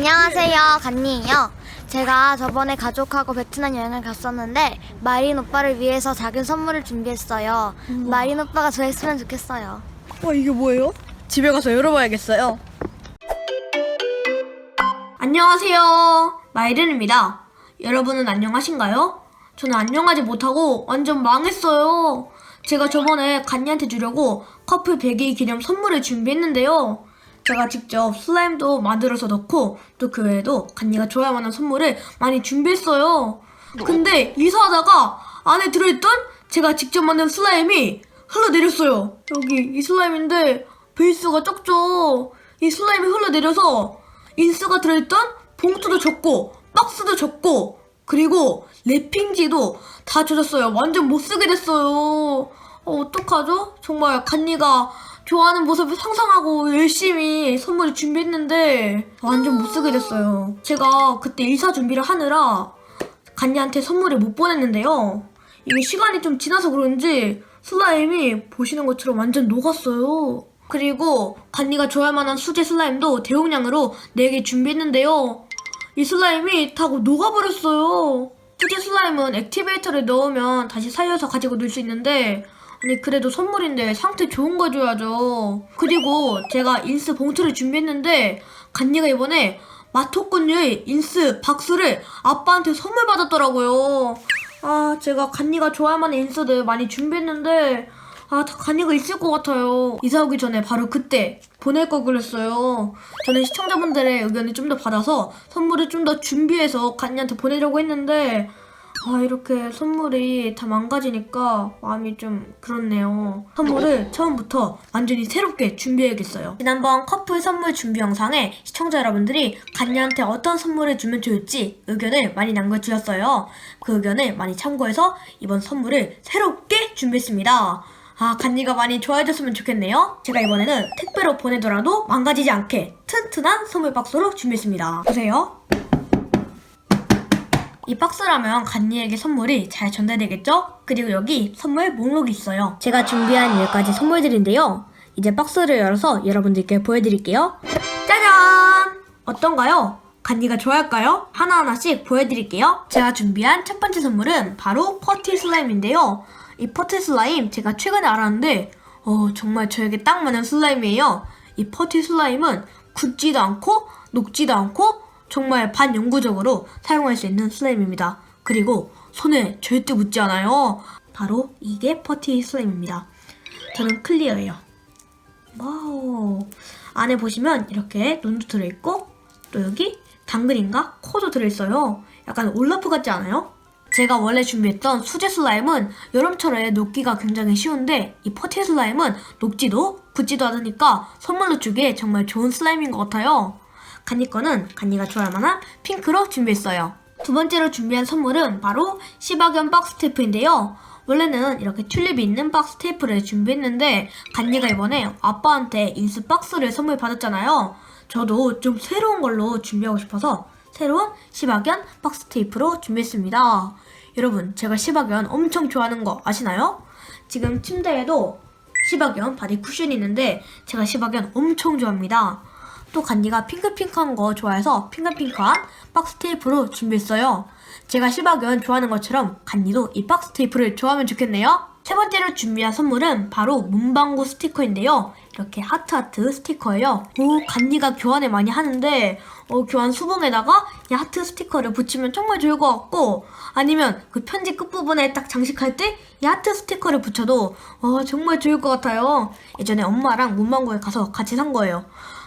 안녕하세요, 간니예요. 제가 저번에 가족하고 베트남 여행을 갔었는데 마린 오빠를 위해서 작은 선물을 준비했어요. 마린 오빠가 좋아했으면 좋겠어요. 와 이게 뭐예요? 집에 가서 열어봐야겠어요. 안녕하세요. 마이른입니다. 여러분은 안녕하신가요? 저는 안녕하지 못하고 완전 망했어요. 제가 저번에 간니한테 주려고 커플 100일 기념 선물을 준비했는데요. 제가 직접 슬라임도 만들어서 넣고 또 그 외에도 간니가 좋아할 만한 선물을 많이 준비했어요. 근데 이사하다가 안에 들어있던 제가 직접 만든 슬라임이 흘러내렸어요. 여기 이 슬라임인데 베이스가 적죠. 이 슬라임이 흘러내려서 인스가 들어있던 봉투도 적고 박스도 적고 그리고 랩핑지도 다 젖었어요. 완전 못 쓰게 됐어요. 어, 어떡하죠? 정말 간니가 좋아하는 모습을 상상하고 열심히 선물을 준비했는데 완전 못 쓰게 됐어요. 제가 그때 이사 준비를 하느라 간니한테 선물을 못 보냈는데요. 이게 시간이 좀 지나서 그런지 슬라임이 보시는 것처럼 완전 녹았어요. 그리고 간니가 좋아할 만한 수제 슬라임도 대용량으로 4개 준비했는데요. 이 슬라임이 타고 녹아버렸어요. 수제 슬라임은 액티베이터를 넣으면 다시 살려서 가지고 놀 수 있는데 아니 그래도 선물인데 상태 좋은 거 줘야죠. 그리고 제가 인스 봉투를 준비했는데 간니가 이번에 마토꾼의 인스 박스를 아빠한테 선물 받았더라고요. 아 제가 간니가 좋아할 만한 인스들 많이 준비했는데 아, 다 간이가 있을 것 같아요. 이사 오기 전에 바로 그때 보낼 걸 그랬어요. 저는 시청자분들의 의견을 좀 더 받아서 선물을 좀 더 준비해서 간이한테 보내려고 했는데 아, 이렇게 선물이 다 망가지니까 마음이 좀 그렇네요. 선물을 처음부터 완전히 새롭게 준비해야겠어요. 지난번 커플 선물 준비 영상에 시청자 여러분들이 간이한테 어떤 선물을 주면 좋을지 의견을 많이 남겨주셨어요. 그 의견을 많이 참고해서 이번 선물을 새롭게 준비했습니다. 아, 간니가 많이 좋아해줬으면 좋겠네요. 제가 이번에는 택배로 보내더라도 망가지지 않게 튼튼한 선물 박스로 준비했습니다. 보세요. 이 박스라면 간니에게 선물이 잘 전달되겠죠? 그리고 여기 선물 목록이 있어요. 제가 준비한 10가지 선물들인데요. 이제 박스를 열어서 여러분들께 보여드릴게요. 짜잔! 어떤가요? 간니가 좋아할까요? 하나하나씩 보여드릴게요. 제가 준비한 첫 번째 선물은 바로 퍼티 슬라임인데요. 이 퍼티 슬라임 제가 최근에 알았는데 어, 정말 저에게 딱 맞는 슬라임이에요. 이 퍼티 슬라임은 굳지도 않고 녹지도 않고 정말 반영구적으로 사용할 수 있는 슬라임입니다. 그리고 손에 절대 묻지 않아요. 바로 이게 퍼티 슬라임입니다. 저는 클리어예요. 와우. 안에 보시면 이렇게 눈도 들어있고 또 여기 당근인가 코도 들어있어요. 약간 올라프 같지 않아요? 제가 원래 준비했던 수제 슬라임은 여름철에 녹기가 굉장히 쉬운데 이 퍼티 슬라임은 녹지도 굳지도 않으니까 선물로 주기에 정말 좋은 슬라임인 것 같아요. 간니 거는 간니가 좋아할 만한 핑크로 준비했어요. 두 번째로 준비한 선물은 바로 시바견 박스 테이프인데요. 원래는 이렇게 튤립이 있는 박스 테이프를 준비했는데 간니가 이번에 아빠한테 인스 박스를 선물 받았잖아요. 저도 좀 새로운 걸로 준비하고 싶어서 새로운 시바견 박스 테이프로 준비했습니다. 여러분, 제가 시바견 엄청 좋아하는 거 아시나요? 지금 침대에도 시바견 바디 쿠션이 있는데 제가 시바견 엄청 좋아합니다. 또 간디가 핑크핑크한 거 좋아해서 핑크핑크한 박스 테이프로 준비했어요. 제가 시바견 좋아하는 것처럼 간디도 이 박스 테이프를 좋아하면 좋겠네요. 세 번째로 준비한 선물은 바로 문방구 스티커인데요. 이렇게 하트하트 스티커예요. 오, 간디가 교환을 많이 하는데 어, 교환 수봉에다가 이 하트 스티커를 붙이면 정말 좋을 것 같고 아니면 그 편지 끝부분에 딱 장식할 때 이 하트 스티커를 붙여도 어, 정말 좋을 것 같아요. 예전에 엄마랑 문방구에 가서 같이 산 거예요.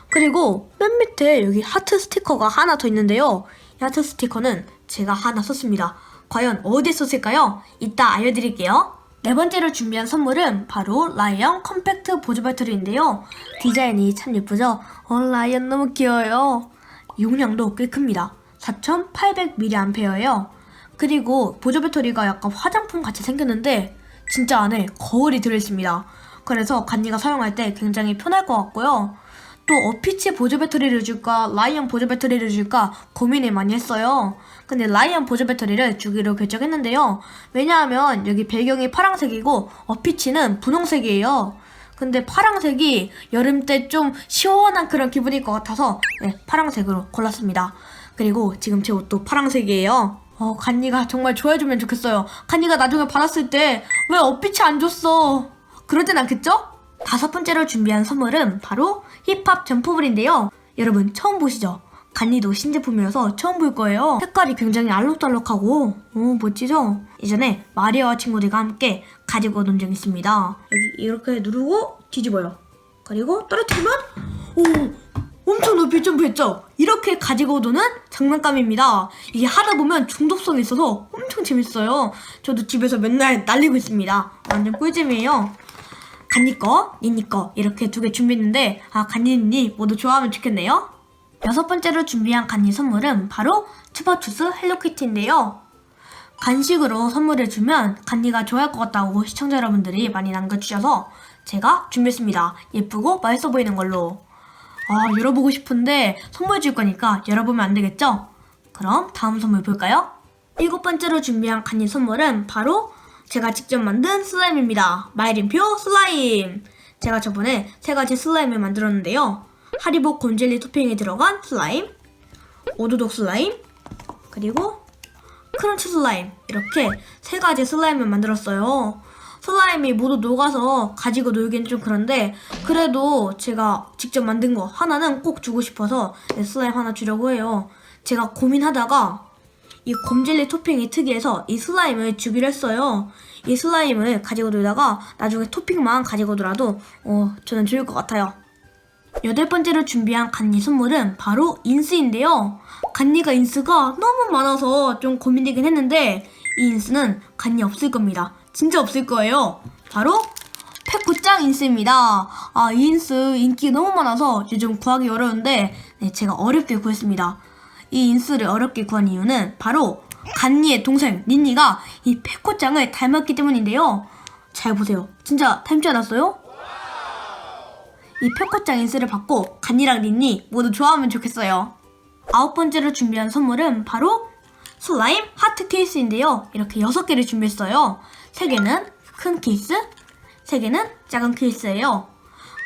그리고 맨 밑에 여기 하트 스티커가 하나 더 있는데요. 이 하트 스티커는 제가 하나 썼습니다. 과연 어디에 썼을까요? 이따 알려드릴게요. 네 번째로 준비한 선물은 바로 라이언 컴팩트 보조 배터리인데요. 디자인이 참 예쁘죠? 어, 라이언 너무 귀여워요. 용량도 꽤 큽니다. 4800mAh예요. 그리고 보조 배터리가 약간 화장품 같이 생겼는데 진짜 안에 거울이 들어있습니다. 그래서 간니가 사용할 때 굉장히 편할 것 같고요. 또 어피치 보조 배터리를 줄까 라이언 보조 배터리를 줄까 고민을 많이 했어요. 근데 라이언 보조 배터리를 주기로 결정했는데요. 왜냐하면 여기 배경이 파란색이고 어피치는 분홍색이에요. 근데 파랑색이 여름 때 좀 시원한 그런 기분일 것 같아서 네, 파랑색으로 골랐습니다. 그리고 지금 제 옷도 파랑색이에요. 어, 간니가 정말 좋아해주면 좋겠어요. 간니가 나중에 받았을 때왜 엇빛이 안 줬어? 그러진 않겠죠? 다섯 번째로 준비한 선물은 바로 힙합 점퍼블인데요. 여러분 처음 보시죠? 간니도 신제품이라서 처음 볼 거예요. 색깔이 굉장히 알록달록하고 오 멋지죠? 이전에 마리아와 친구들과 함께 가지고 논 적이 있습니다. 여기 이렇게 누르고 뒤집어요. 그리고 떨어뜨리면 오 엄청 높이 점프했죠? 이렇게 가지고 노는 장난감입니다. 이게 하다 보면 중독성이 있어서 엄청 재밌어요. 저도 집에서 맨날 날리고 있습니다. 완전 꿀잼이에요. 간니 거, 니니 거 이렇게 두 개 준비했는데 아 간니 니니 모두 좋아하면 좋겠네요. 여섯 번째로 준비한 간니 선물은 바로 추파추스 헬로키티인데요. 간식으로 선물을 주면 간니가 좋아할 것 같다고 시청자 여러분들이 많이 남겨주셔서 제가 준비했습니다. 예쁘고 맛있어 보이는 걸로. 아, 열어보고 싶은데 선물 줄 거니까 열어보면 안 되겠죠? 그럼 다음 선물 볼까요? 일곱 번째로 준비한 간니 선물은 바로 제가 직접 만든 슬라임입니다. 마이린표 슬라임. 제가 저번에 세 가지 슬라임을 만들었는데요. 하리보 곤젤리 토핑이 들어간 슬라임, 오도독 슬라임, 그리고 크런치 슬라임 이렇게 세 가지 슬라임을 만들었어요. 슬라임이 모두 녹아서 가지고 놀기는 좀 그런데 그래도 제가 직접 만든 거 하나는 꼭 주고 싶어서 네, 슬라임 하나 주려고 해요. 제가 고민하다가 이 곰젤리 토핑이 특이해서 이 슬라임을 주기로 했어요. 이 슬라임을 가지고 놀다가 나중에 토핑만 가지고 놀아도 어, 저는 좋을 것 같아요. 여덟 번째로 준비한 간니 선물은 바로 인스인데요. 간니가 인스가 너무 많아서 좀 고민되긴 했는데 이 인스는 간니 없을 겁니다. 진짜 없을 거예요. 바로 페코짱 인스입니다. 아, 이 인스 인기 너무 많아서 요즘 구하기 어려운데 네, 제가 어렵게 구했습니다. 이 인스를 어렵게 구한 이유는 바로 간니의 동생 닌니가 이 페코짱을 닮았기 때문인데요. 잘 보세요. 진짜 닮지 않았어요? 이 표코짱 인스를 받고 간니랑 닌니 모두 좋아하면 좋겠어요. 아홉 번째로 준비한 선물은 바로 슬라임 하트 케이스인데요. 이렇게 여섯 개를 준비했어요. 세 개는 큰 케이스, 세 개는 작은 케이스예요.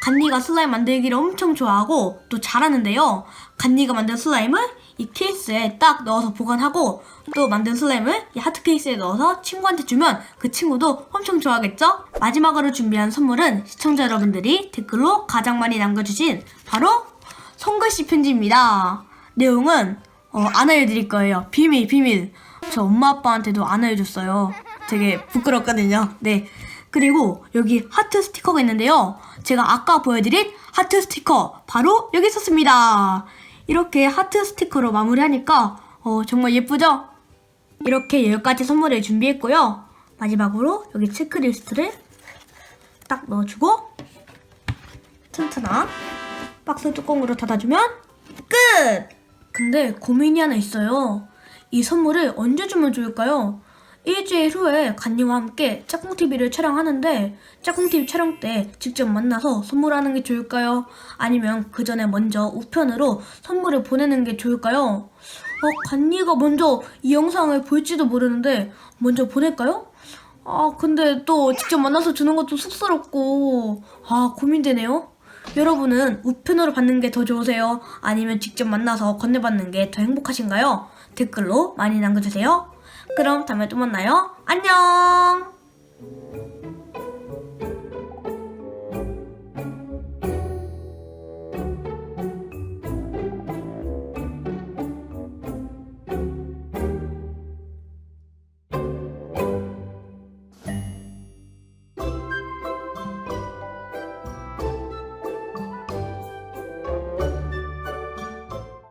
간니가 슬라임 만들기를 엄청 좋아하고 또 잘하는데요. 간니가 만든 슬라임을 이 케이스에 딱 넣어서 보관하고 또 만든 슬라임을 이 하트 케이스에 넣어서 친구한테 주면 그 친구도 엄청 좋아하겠죠? 마지막으로 준비한 선물은 시청자 여러분들이 댓글로 가장 많이 남겨주신 바로 손글씨 편지입니다. 내용은 어, 안 알려드릴 거예요. 비밀, 비밀. 저 엄마 아빠한테도 안 알려줬어요. 되게 부끄럽거든요. 네. 그리고 여기 하트 스티커가 있는데요. 제가 아까 보여드린 하트 스티커 바로 여기 있었습니다. 이렇게 하트 스티커로 마무리하니까 어, 정말 예쁘죠? 이렇게 10가지 선물을 준비했고요. 마지막으로 여기 체크리스트를 딱 넣어주고 튼튼한 박스 뚜껑으로 닫아주면 끝! 근데 고민이 하나 있어요. 이 선물을 언제 주면 좋을까요? 일주일 후에 간니와 함께 짝꿍TV를 촬영하는데 짝꿍TV 촬영 때 직접 만나서 선물하는 게 좋을까요? 아니면 그 전에 먼저 우편으로 선물을 보내는 게 좋을까요? 어, 간니가 먼저 이 영상을 볼지도 모르는데 먼저 보낼까요? 아, 근데 또 직접 만나서 주는 것도 쑥스럽고 아, 고민되네요. 여러분은 우편으로 받는 게 더 좋으세요? 아니면 직접 만나서 건네받는 게 더 행복하신가요? 댓글로 많이 남겨주세요. 그럼 다음에 또 만나요. 안녕!